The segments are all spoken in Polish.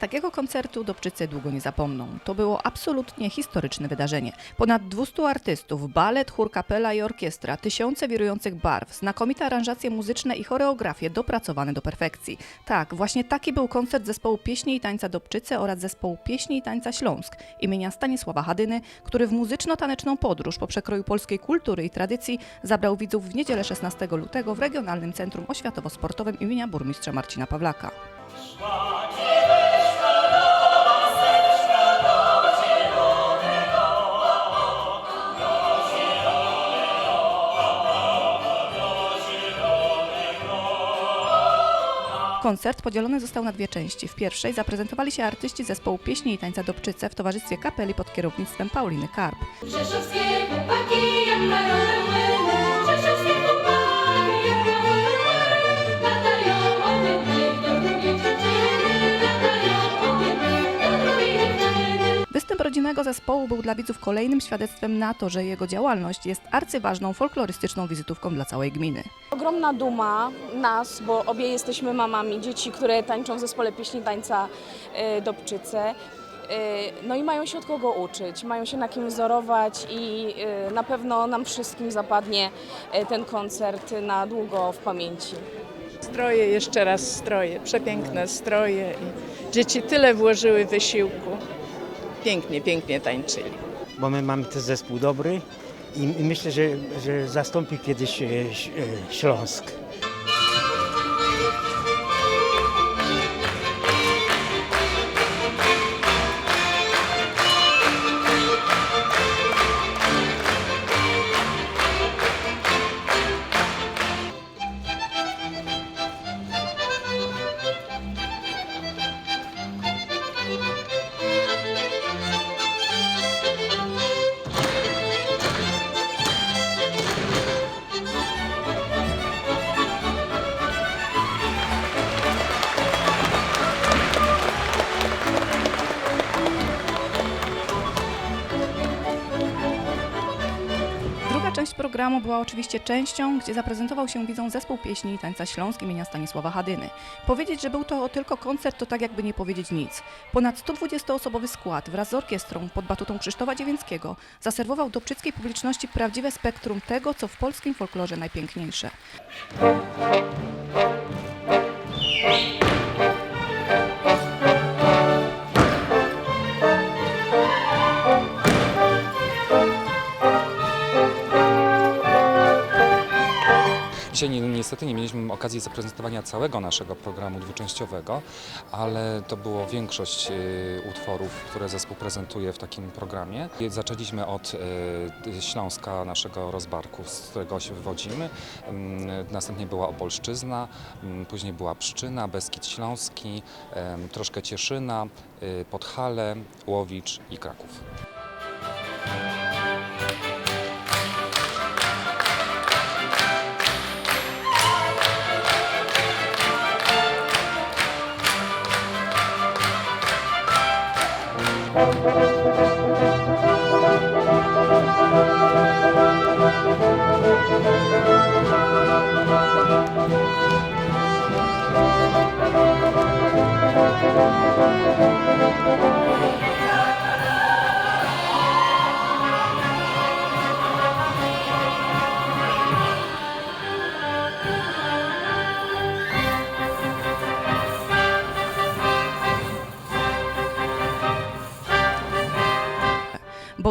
Takiego koncertu Dobczyce długo nie zapomną. To było absolutnie historyczne wydarzenie. Ponad 200 artystów, balet, chór kapela i orkiestra, tysiące wirujących barw, znakomite aranżacje muzyczne i choreografie dopracowane do perfekcji. Tak, właśnie taki był koncert zespołu Pieśni i Tańca Dobczyce oraz zespołu Pieśni i Tańca Śląsk imienia Stanisława Hadyny, który w muzyczno-taneczną podróż po przekroju polskiej kultury i tradycji zabrał widzów w niedzielę 16 lutego w Regionalnym Centrum Oświatowo-Sportowym imienia burmistrza Marcina Pawlaka. Koncert podzielony został na dwie części. W pierwszej zaprezentowali się artyści zespołu Pieśni i Tańca Dobczyce w towarzystwie kapeli pod kierownictwem Pauliny Karp. Rzeszowskie chłopaki jak marowe Rodzimego zespołu był dla widzów kolejnym świadectwem na to, że jego działalność jest arcyważną folklorystyczną wizytówką dla całej gminy. Ogromna duma nas, bo obie jesteśmy mamami dzieci, które tańczą w zespole pieśni tańca y, Dobczyce. Y, No i mają się od kogo uczyć, mają się na kim wzorować i y, na pewno nam wszystkim zapadnie ten koncert na długo w pamięci. Stroje, jeszcze raz stroje, przepiękne stroje i dzieci tyle włożyły wysiłku. Pięknie, pięknie tańczyli. bo my mamy też zespół dobry i myślę, że, że zastąpi kiedyś e, e, Śląsk. Programu była oczywiście częścią, gdzie zaprezentował się widzom zespół pieśni i tańca Śląsk imienia Stanisława Hadyny. Powiedzieć, że był to tylko koncert, to tak jakby nie powiedzieć nic. Ponad 120-osobowy skład wraz z orkiestrą pod batutą Krzysztofa Dziewięckiego zaserwował dobczyckiej publiczności prawdziwe spektrum tego, co w polskim folklorze najpiękniejsze. Niestety nie mieliśmy okazji zaprezentowania całego naszego programu dwuczęściowego, ale to było większość y, utworów, które zespół prezentuje w takim programie. Zaczęliśmy od y, Śląska, naszego rozbarku, z którego się wywodzimy. Mm, Następnie była Opolszczyzna, mm, później była Pszczyna, Beskid Śląski, troszkę Cieszyna, y, Podhale, Łowicz i Kraków.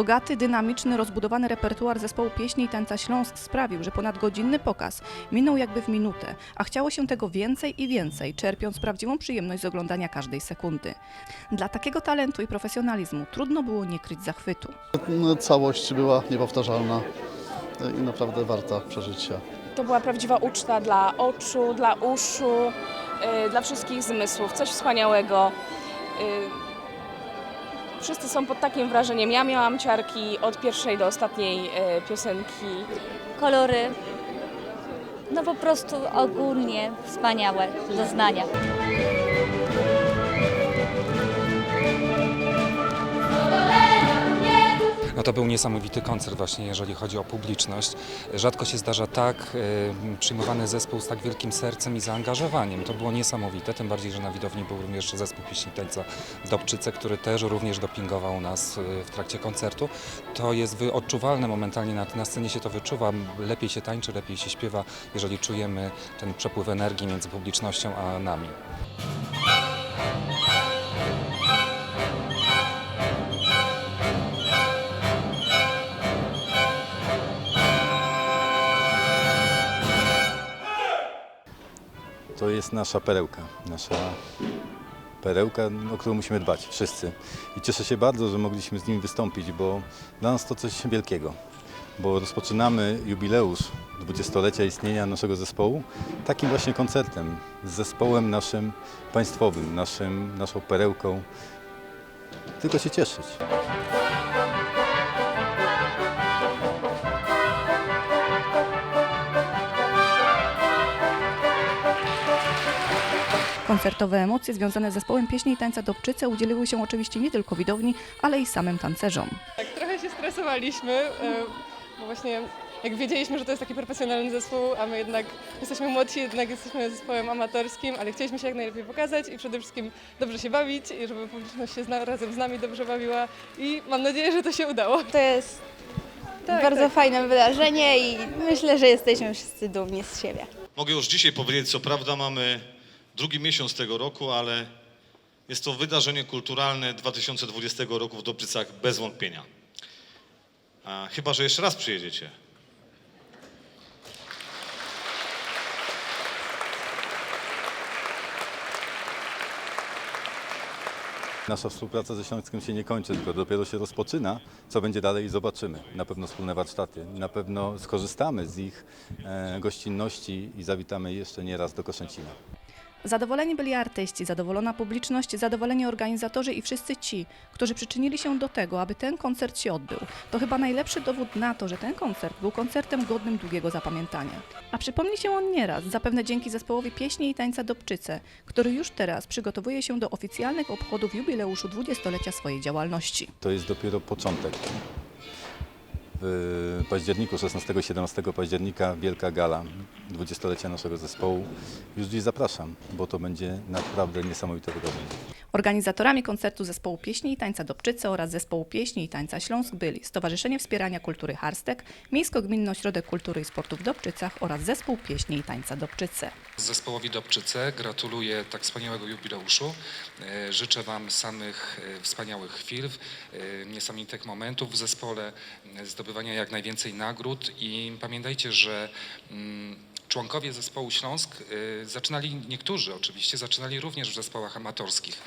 Bogaty, dynamiczny, rozbudowany repertuar zespołu pieśni i tańca Śląsk sprawił, że ponadgodzinny pokaz minął jakby w minutę, a chciało się tego więcej i więcej, czerpiąc prawdziwą przyjemność z oglądania każdej sekundy. Dla takiego talentu i profesjonalizmu trudno było nie kryć zachwytu. No, Całość była niepowtarzalna i naprawdę warta przeżycia. To była prawdziwa uczta dla oczu, dla uszu, y, dla wszystkich zmysłów. Coś wspaniałego. Wszyscy są pod takim wrażeniem. Ja miałam ciarki od pierwszej do ostatniej y, piosenki. kolory. No po prostu ogólnie wspaniałe doznania. No to był niesamowity koncert właśnie, jeżeli chodzi o publiczność. Rzadko się zdarza tak przyjmowany zespół z tak wielkim sercem i zaangażowaniem. To było niesamowite, tym bardziej, że na widowni był również zespół pieśni tańca Dobczyce, który też również dopingował nas e, w trakcie koncertu. To jest odczuwalne momentalnie, na, na scenie się to wyczuwa, lepiej się tańczy, lepiej się śpiewa, jeżeli czujemy ten przepływ energii między publicznością a nami. Jest nasza perełka, nasza perełka, o którą musimy dbać wszyscy. I cieszę się bardzo, że mogliśmy z nimi wystąpić, bo dla nas to coś wielkiego. Bo rozpoczynamy jubileusz dwudziestolecia istnienia naszego zespołu takim właśnie koncertem z zespołem naszym państwowym, naszym, naszą perełką. Tylko się cieszyć. Koncertowe emocje związane z zespołem pieśni i tańca Dobczyce udzieliły się oczywiście nie tylko widowni, ale i samym tancerzom. Tak, trochę się stresowaliśmy, e, bo właśnie jak wiedzieliśmy, że to jest taki profesjonalny zespół, a my jednak jesteśmy młodsi, jednak jesteśmy zespołem amatorskim, ale chcieliśmy się jak najlepiej pokazać i przede wszystkim dobrze się bawić i żeby publiczność się razem z nami dobrze bawiła i mam nadzieję, że to się udało. To jest Tak, bardzo tak. fajne wydarzenie i myślę, że jesteśmy wszyscy dumni z siebie. Mogę już dzisiaj powiedzieć, co prawda mamy drugi miesiąc tego roku, ale jest to wydarzenie kulturalne 2020 roku w Dobczycach bez wątpienia. A, chyba, że jeszcze raz przyjedziecie. Nasza współpraca ze Śląskiem się nie kończy, tylko dopiero się rozpoczyna. Co będzie dalej, zobaczymy. Na pewno wspólne warsztaty, na pewno skorzystamy z ich e, gościnności i zawitamy jeszcze nie raz do Koszęcina. Zadowoleni byli artyści, zadowolona publiczność, zadowoleni organizatorzy i wszyscy ci, którzy przyczynili się do tego, aby ten koncert się odbył. To chyba najlepszy dowód na to, że ten koncert był koncertem godnym długiego zapamiętania. A przypomni się on nieraz, zapewne dzięki zespołowi pieśni i tańca Dobczyce, który już teraz przygotowuje się do oficjalnych obchodów jubileuszu dwudziestolecia swojej działalności. To jest dopiero początek. W październiku, 16-17 października, wielka gala dwudziestolecia naszego zespołu. Już dziś zapraszam, bo to będzie naprawdę niesamowite wydarzenie. Organizatorami koncertu zespołu pieśni i tańca Dobczyce oraz zespołu pieśni i tańca Śląsk byli Stowarzyszenie Wspierania Kultury Harstek, Miejsko-Gminny Ośrodek Kultury i Sportu w Dobczycach oraz zespół pieśni i tańca Dobczyce. Zespołowi Dobczyce gratuluję tak wspaniałego jubileuszu. E, życzę Wam samych e, wspaniałych chwil, e, niesamowitych momentów w zespole, zdobywania jak najwięcej nagród i pamiętajcie, że członkowie zespołu Śląsk zaczynali, niektórzy oczywiście, zaczynali również w zespołach amatorskich.